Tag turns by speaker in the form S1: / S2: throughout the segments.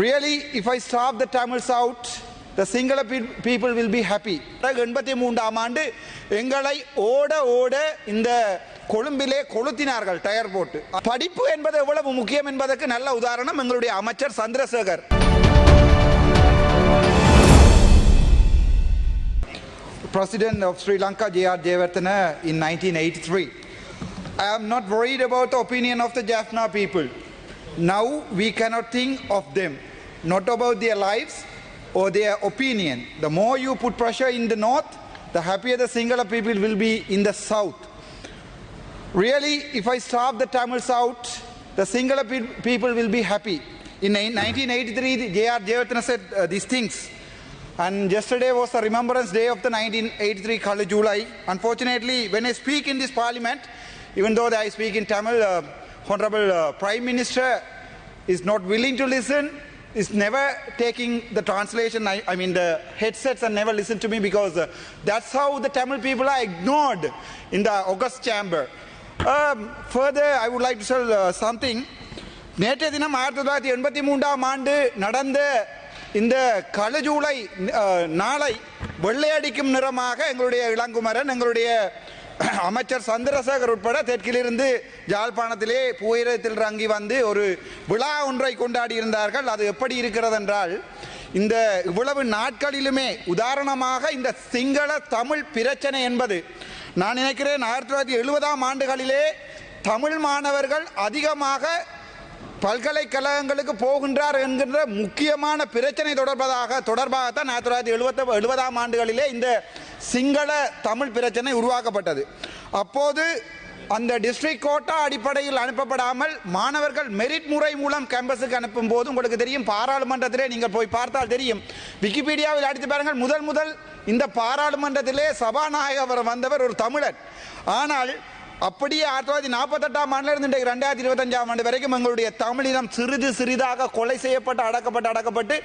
S1: Really if I stop the Tamils out the Sinhala people will be happy எண்பத்தி மூன்றாம் ஆண்டு எங்களை ஓட ஓட இந்த கொழும்பிலே கொளுத்தினார்கள் டயர் போட்டு படிப்பு என்பது எவ்வளவு முக்கியம் என்பதற்கு நல்ல உதாரணம் எங்களுடைய அமைச்சர் Chandrasekhar President of Sri Lanka J.R. Jayawardena in 1983. I am not worried about the opinion of the Jaffna people. Now we cannot think of them. Not about their lives or their opinion. The more you put pressure in the north, the happier the Sinhala people will be in the south. Really, if I starve the Tamils out, the Sinhala pe- people will be happy. In 1983, J.R. Jayawardena said uh, these things. And yesterday was the Remembrance Day of the 1983 Kala July. Unfortunately, when I speak in this parliament, even though I speak in Tamil, uh, Honorable uh, Prime Minister is not willing to listen, is never taking the translation, I, I mean the headsets and never listen to me because uh, that's how the Tamil people are ignored in the August chamber. Um, further, I would like to tell uh, something. நேற்றைய தினம் ஆயிரத்தி தொள்ளாயிரத்தி எண்பத்தி மூன்றாம் ஆண்டு நடந்த இந்த கழுஜூலை அஹ், நாளை வெள்ளையடிக்கும் நிறமாக எங்களுடைய இளங்குமரன் எங்களுடைய அமைச்சர் சந்திரசேகர் உட்பட தெற்கிலிருந்து ஜாழ்ப்பாணத்திலே புயரத்தில் இறங்கி வந்து ஒரு விழா ஒன்றை கொண்டாடி இருந்தார்கள். அது எப்படி இருக்கிறது என்றால் இந்த இவ்வளவு நாட்களிலுமே உதாரணமாக இந்த சிங்கள தமிழ் பிரச்சனை என்பது நான் நினைக்கிறேன் ஆயிரத்தி தொள்ளாயிரத்தி எழுபதாம் ஆண்டுகளிலே தமிழ் மாணவர்கள் அதிகமாக பல்கலைக்கழகங்களுக்கு போகின்றார் என்கின்ற முக்கியமான பிரச்சனை தொடர்பதாக தொடர்பாகத்தான் ஆயிரத்தி தொள்ளாயிரத்தி எழுபத்த எழுபதாம் ஆண்டுகளிலே இந்த சிங்கள தமிழ் பிரச்சனை உருவாக்கப்பட்டது. அப்போது அந்த டிஸ்ட்ரிக்ட் கோட்டா அடிப்படையில் அனுப்பப்படாமல் மாணவர்கள் மெரிட் முறை மூலம் கேம்பஸுக்கு அனுப்பும் போது உங்களுக்கு தெரியும் பாராளுமன்றத்திலே நீங்கள் போய் பார்த்தால் தெரியும். விக்கிபீடியாவில் அடித்து பாருங்கள் முதல் முதல் இந்த பாராளுமன்றத்திலே சபாநாயகர் வந்தவர் ஒரு தமிழர். ஆனால் அப்படியே ஆயிரத்தி தொள்ளாயிரத்தி நாற்பத்தெட்டாம் ஆண்டுல இருந்து இன்றைக்கு ரெண்டாயிரத்தி இருபத்தஞ்சாம் ஆண்டு வரைக்கும் எங்களுடைய தமிழினம் சிறிது சிறிதாக கொலை செய்யப்பட்டு அடக்கப்பட்டு அடக்கப்பட்டு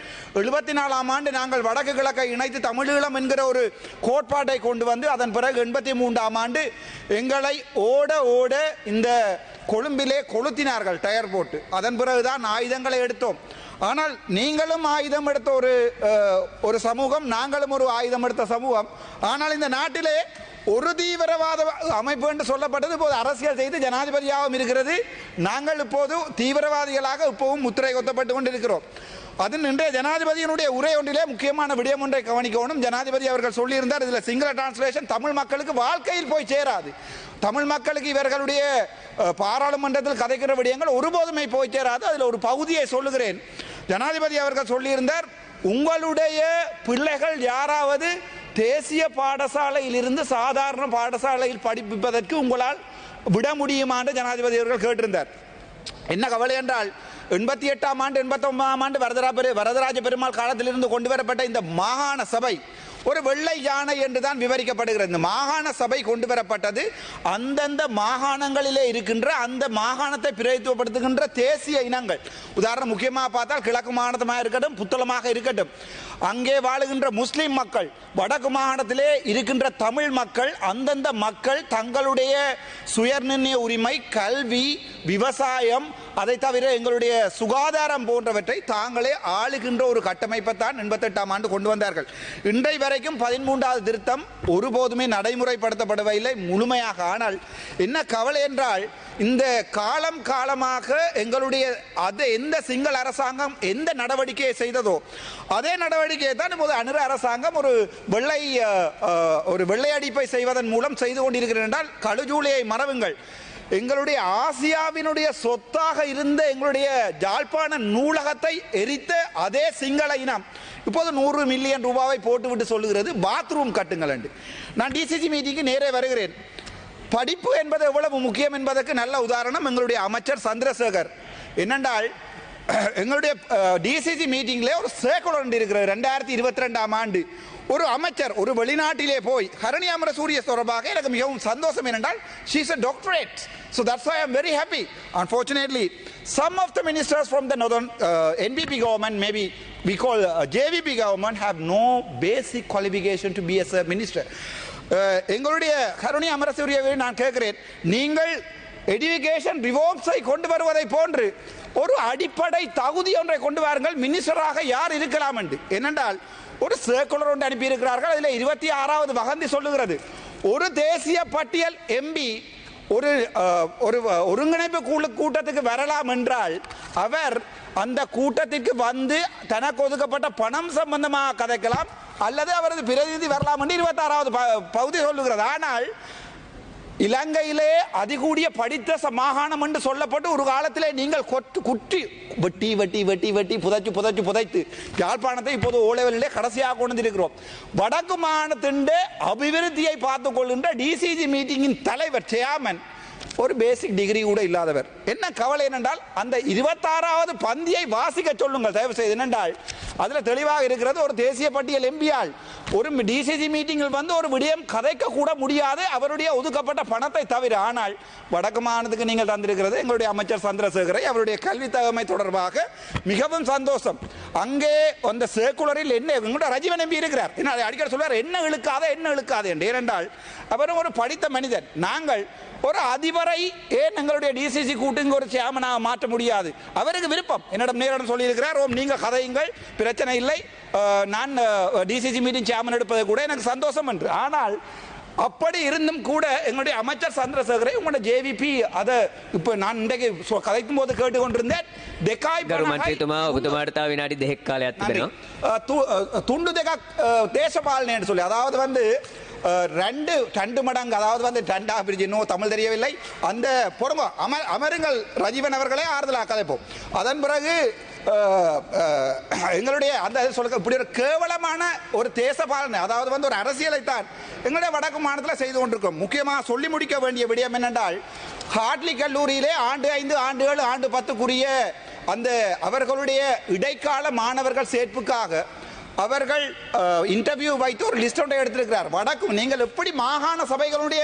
S1: எழுபத்தி நாலாம் ஆண்டு நாங்கள் வடக்கு கிழக்கை இணைத்து தமிழீழம் என்கிற ஒரு கோட்பாட்டை கொண்டு வந்து அதன் பிறகு எண்பத்தி மூன்றாம் ஆண்டு எங்களை ஓட ஓட இந்த கொழும்பிலே கொளுத்தினார்கள் டயர் போட்டு. அதன் பிறகுதான் ஆயுதங்களை எடுத்தோம். ஆனால் நீங்களும் ஆயுதம் எடுத்த ஒரு ஒரு சமூகம் நாங்களும் ஒரு ஆயுதம் எடுத்த சமூகம். ஆனால் இந்த நாட்டிலே ஒரு தீவிரவாத அமைப்பு என்று சொல்லப்பட்டது இப்போது அரசியல் செய்து ஜனாதிபதியாகவும் இருக்கிறது. நாங்கள் இப்போது தீவிரவாதிகளாக இப்போவும் முத்திரை கொத்தப்பட்டு கொண்டிருக்கிறோம். அது இன்றைய ஜனாதிபதியினுடைய உரை ஒன்றிலே முக்கியமான விடயம் ஒன்றை கவனிக்கணும். ஜனாதிபதி அவர்கள் சொல்லியிருந்தார் இதில் சிங்கள டிரான்ஸ்லேஷன் தமிழ் மக்களுக்கு வாழ்க்கையில் போய் சேராது. தமிழ் மக்களுக்கு இவர்களுடைய பாராளுமன்றத்தில் கதைக்கிற விடயங்கள் ஒருபோதுமே போய் சேராது. அதில் ஒரு பகுதியை சொல்லுகிறேன். ஜனாதிபதி அவர்கள் சொல்லியிருந்தார் உங்களுடைய பிள்ளைகள் யாராவது தேசிய பாடசாலையில் இருந்து சாதாரண பாடசாலையில் படிப்பதற்கு உங்களால் விட முடியுமா? என்று ஜனாதிபதி அவர்கள் கேட்டிருந்தார். என்ன கவலை என்றால் எண்பத்தி எட்டாம் ஆண்டு எண்பத்தி ஒன்பதாம் ஆண்டு வரதரா பெரு வரதராஜ பெருமாள் காலத்திலிருந்து கொண்டு வரப்பட்ட இந்த மாகாண சபை ஒரு வெள்ளை யானை என்று தான் விவரிக்கப்படுகிறது. மாகாண சபை கொண்டு வரப்பட்டது. அந்தந்த மாகாணங்களிலே இருக்கின்ற அந்த மாகாணத்தை பிரதித்துவப்படுத்துகின்ற தேசிய இனங்கள். உதாரணம் முக்கியமாக பார்த்தால் கிழக்கு மாகாணமாக இருக்கட்டும் புத்தளமாக இருக்கட்டும். அங்கே வாழுகின்ற முஸ்லிம் மக்கள் வடக்கு மாகாணத்திலே இருக்கின்ற தமிழ் மக்கள் அந்தந்த மக்கள் தங்களுடைய சுயநிர்ணய உரிமை கல்வி விவசாயம் அதை தவிர எங்களுடைய சுகாதாரம் போன்றவற்றை தாங்களே ஆளுகின்ற ஒரு கட்டமைப்பை தான் எண்பத்தெட்டாம் ஆண்டு கொண்டு வந்தார்கள். இன்றை வரைக்கும் பதிமூன்றாவது திருத்தம் ஒருபோதுமே நடைமுறைப்படுத்தப்படவில்லை முழுமையாக. ஆனால் என்ன கவலை என்றால் இந்த காலம் காலமாக எங்களுடைய அது எந்த சிங்கள அரசாங்கம் எந்த நடவடிக்கையை செய்ததோ அதே நடவடிக்கையை தான் இப்போது அனுர அரசாங்கம் ஒரு வெள்ளை ஒரு வெள்ளையடிப்பை செய்வதன் மூலம் செய்து கொண்டிருக்கிறது என்றால் கழுஜூலியை மறவுங்கள். எங்களுடைய ஆசியாவினுடைய சொத்தாக இருந்த எங்களுடைய ஜாழ்ப்பாண நூலகத்தை எரித்த அதே சிங்கள இனம். இப்போது நூறு மில்லியன் ரூபாவை போட்டுவிட்டு சொல்லுகிறது பாத்ரூம் கட்டுங்கள் என்று. நான் டிசிசி மீட்டிங்கு நேரே வருகிறேன். படிப்பு என்பது எவ்வளவு முக்கியம் என்பதற்கு நல்ல உதாரணம் எங்களுடைய அமைச்சர் சந்திரசேகர். என்னென்றால் எங்களுடைய டிசிசி மீட்டிங்கில் ஒரு சேர்க்கல் ஒன்று இருக்கிறது ரெண்டாயிரத்தி இருபத்தி ரெண்டாம் ஆண்டு ஒரு அமைச்சர் ஒரு வெளிநாட்டிலே போய் ஹரணி அமர சூரிய தொடர்பாக எனக்கு மிகவும் சந்தோஷம் ஏனென்றால் she's a doctorate so that's I am very happy unfortunately some of the ministers from the northern NPP government maybe we call uh, JVP government have no basic qualification to be minister a minister. எங்களுடைய கருணி அமரசூரியவை நான் கேட்கிறேன் நீங்கள் education ரிவோர்ப்ஸை கொண்டு வருவதை போன்று ஒரு அடிப்படை தகுதி ஒன்றை கொண்டு வாருங்கள். மினிஸ்டராக யார் இருக்கலாம் என்று. என்னென்றால் ஒரு சர்க்குலர் ஒன்று அனுப்பியிருக்கிறார்கள். அதில் இருபத்தி ஆறாவது வகந்தி சொல்லுகிறது. ஒரு தேசிய பட்டியல் எம்பி ஒரு ஒரு ஒருங்கிணைப்பு குழு கூட்டத்துக்கு வரலாம் என்றால் அவர் அந்த கூட்டத்திற்கு வந்து தனக்கு ஒதுக்கப்பட்ட பணம் சம்பந்தமாக கதைக்கலாம். அல்லது அவரது பிரதிநிதி வரலாம் என்று இருபத்தாறாவது ப- பகுதி சொல்லுகிறது. ஆனால் இலங்கையிலே அதிகூடிய படித்த ச- மாகாணம் என்று சொல்லப்பட்டு ஒரு காலத்திலே நீங்கள் கொட்டு குட்டி வெட்டி வெட்டி வெட்டி வெட்டி புதைச்சு புதைச்சு புதைத்து யாழ்ப்பாணத்தை இப்போது ஓலைவலிலே கடைசியாக கொண்டு வந்திருக்கிறோம். வடக்கு மாகாணத்தின் அபிவிருத்தியை பார்த்துக் கொள்கின்ற டிசிஜி மீட்டிங்கின் தலைவர் சேர்மன் ஒரு பேசிக் டிகிரி கூட இல்லாதவர். என்ன கவலை என்னென்றால் அந்த இருபத்தாறாவது பந்தியை வாசிக்க சொல்லுங்கள். தயவு செய்து என்னென்றால் அதில் தெளிவாக இருக்கிறது ஒரு தேசிய பட்டியல் எம்பியால். ஒரு டிசிசி மீட்டிங்கில் வந்து ஒரு விடயம் கதைக்க கூட முடியாது அவருடைய ஒதுக்கப்பட்ட பணத்தை தவிர. ஆனால் வடக்கு மாநிலத்துக்கு நீங்கள் தந்திருக்கிறது எங்களுடைய அமைச்சர் சந்திரசேகரை. அவருடைய கல்வி தகமை தொடர்பாக மிகவும் சந்தோஷம். அங்கே அந்த சேக்குலரில் என்ன எங்களுடைய ரஜீவன் எம்பி இருக்கிறார். என்ன அதை அடிக்கடி சொல்வார் என்ன இழுக்காத என்ன இழுக்காது என்று. ஏனென்றால் அவரும் ஒரு படித்த மனிதன் நாங்கள் ஒரு அதிபர் ஏன் எங்களுடைய டிசிசி கூட்டுங்க ஒரு சேமனாக மாற்ற முடியாது? அவருக்கு விருப்பம். என்னிடம் நேரிடம் சொல்லியிருக்கிறார் ஓம் நீங்கள் கதையுங்கள் பிரச்சனை இல்லை. நான் டிசிசி மீட்டிங் சேமன் எடுப்பது கூட எனக்கு சந்தோஷம் என்று. ஆனால் அப்படி இருந்தும் கூட எங்களுடைய அமைச்சர் சந்திரசேகரை உங்களோட ஜேவிபி அதை இப்போ நான் இன்றைக்கு சொ- கதைக்கும் போது கேட்டுக்கொண்டிருந்தேன் දෙකයි
S2: ගරු
S1: පණහයි
S2: මන්ත්‍රීතුමා ඔබතුමාට තව විනාඩි දෙකක් කාලයක්
S1: நன்றி.
S2: තිබෙනවා.
S1: அஹ் து- அஹ் துண்டு දෙකක් அஹ், தேசபாலனைன்னு சொல்லி அதாவது வந்து அஹ், ரெண்டு ரெண்டு மடங்கு அதாவது வந்து ரெண்டாக பிரிஞ்சு இன்னும் தமிழ் தெரியவில்லை அந்த பொறுங்க அம அமருங்கள் ரஜீவன் அவர்களே ஆறுதலாக கதைப்போம் அதன் பிறகு அஹ், அஹ், எங்களுடைய அந்த சொல்ல இப்படி ஒரு கேவலமான ஒரு தேசபாலனை அதாவது வந்து ஒரு அரசியலைத்தான் எங்களுடைய வடக்கு மாநிலத்தில் செய்து கொண்டிருக்கோம். முக்கியமாக சொல்லி முடிக்க வேண்டிய விடயம் என்னென்றால் ஹார்ட்லி கல்லூரியிலே ஆண்டு ஐந்து ஆண்டு ஏழு ஆண்டு பத்துக்குரிய அந்த அவர்களுடைய இடைக்கால மாணவர்கள் சேர்ப்புக்காக அவர்கள் இன்டர்வியூ வைத்து ஒரு லிஸ்ட் ஒன்றை எடுத்திருக்கிறார். வடக்கு நீங்கள் எப்படி மாகாண சபைகளுடைய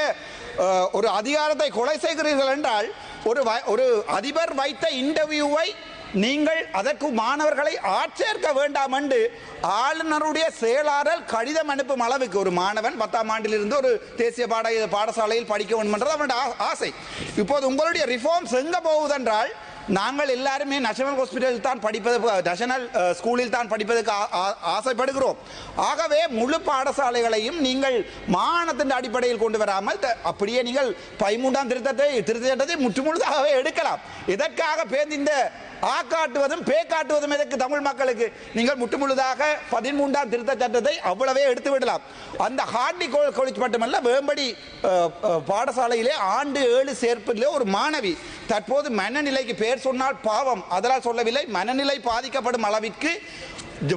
S1: ஒரு அதிகாரத்தை கொலை செய்கிறீர்கள் என்றால் ஒரு வ- ஒரு அதிபர் வைத்த இன்டர்வியூவை நீங்கள் அதற்கு மாணவர்களை ஆட்சேர்க்க வேண்டாம் என்று ஆளுநருடைய செயலாளர் கடிதம் அனுப்பும் அளவுக்கு ஒரு மாணவன் பத்தாம் ஆண்டிலிருந்து ஒரு தேசிய பாட பாடசாலையில் படிக்க வேண்டும் என்றது அவனுடைய ஆ- ஆசை. இப்போது உங்களுடைய ரிஃபார்ம்ஸ் எங்க போகுதென்றால் நாங்கள் எல்லாருமே நேஷனல் ஹாஸ்பிட்டலில் தான் படிப்பது நேஷனல் ஸ்கூலில் தான் படிப்பதற்கு ஆசைப்படுகிறோம். ஆகவே முழு பாடசாலைகளையும் நீங்கள் மானத்தின் அடிப்படையில் கொண்டு வராமல் த- அப்படியே நீங்கள் பதிமூன்றாம் திருத்தத்தை திருத்தத்தை முற்றுமுழுதாகவே எடுக்கலாம். இதற்காக பேருந்து இந்த ஆ காட்டுவதும் பே காட்டுவதும் எதற்கு தமிழ் மக்களுக்கு? நீங்கள் முட்டுமுழுதாக பதிமூன்றாம் திருத்த சட்டத்தை அவ்வளவே எடுத்து விடலாம். அந்த ஹார்டி காலேஜ் மட்டுமல்ல வேம்படி பாடசாலையிலே ஆண்டு ஏழு சேர்ப்பிலே ஒரு மாணவி தற்போது மனநிலைக்கு பேர் சொன்னால் பாவம். அதனால் சொல்லவில்லை மனநிலை பாதிக்கப்படும் அளவிற்கு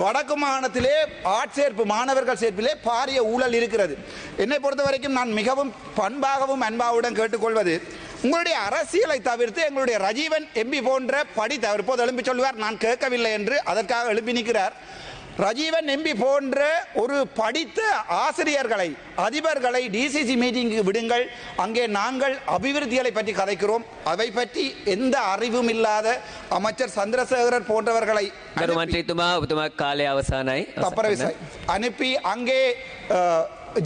S1: வடக்கு மாகாணத்திலே ஆட்சேர்ப்பு மாணவர்கள் சேர்ப்பிலே பாரிய ஊழல் இருக்கிறது. என்னை பொறுத்த வரைக்கும் நான் மிகவும் பண்பாகவும் அன்பாவுடன் கேட்டுக்கொள்வது உங்களுடைய அரசியலை தவிர்த்து எங்களுடைய ரஜீவன் எம்பி போன்ற படி தவிர்ப்போது எழும்பி சொல்வார் நான் கேட்கவில்லை என்று அதற்காக எழுப்பி நிற்கிறார். ரஜீவன் எம்பி போன்ற ஒரு படித்த ஆசிரியர்களை அதிபர்களை டிசிசி மீட்டிங்கு விடுங்கள். அங்கே நாங்கள் அபிவிருத்திகளை பற்றி கதைக்கிறோம். அவை பற்றி எந்த அறிவும் இல்லாத அமைச்சர் சந்திரசேகரர் போன்றவர்களை அனுப்பி அங்கே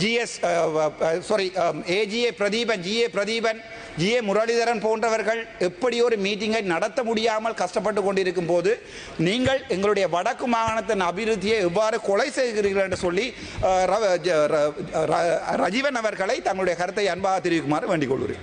S1: GS sorry a GA Pratheepan GA Pratheepan GA Muralitharan போன்றவர்கள் எப்படி ஒரு மீட்டிங்கை நடத்த முடியாமல் கஷ்டப்பட்டு கொண்டிருக்கும் போது நீங்கள் எங்களுடைய வடக்கு மாகாணத்தின் அபிவிருத்தியை எவ்வாறு கொலை செய்கிறீர்கள் என்று சொல்லி ரஜீவன் அவர்களை தங்களுடைய கருத்தை அன்பாக தெரிவிக்குமாறு வேண்டிக் கொள்கிறேன்.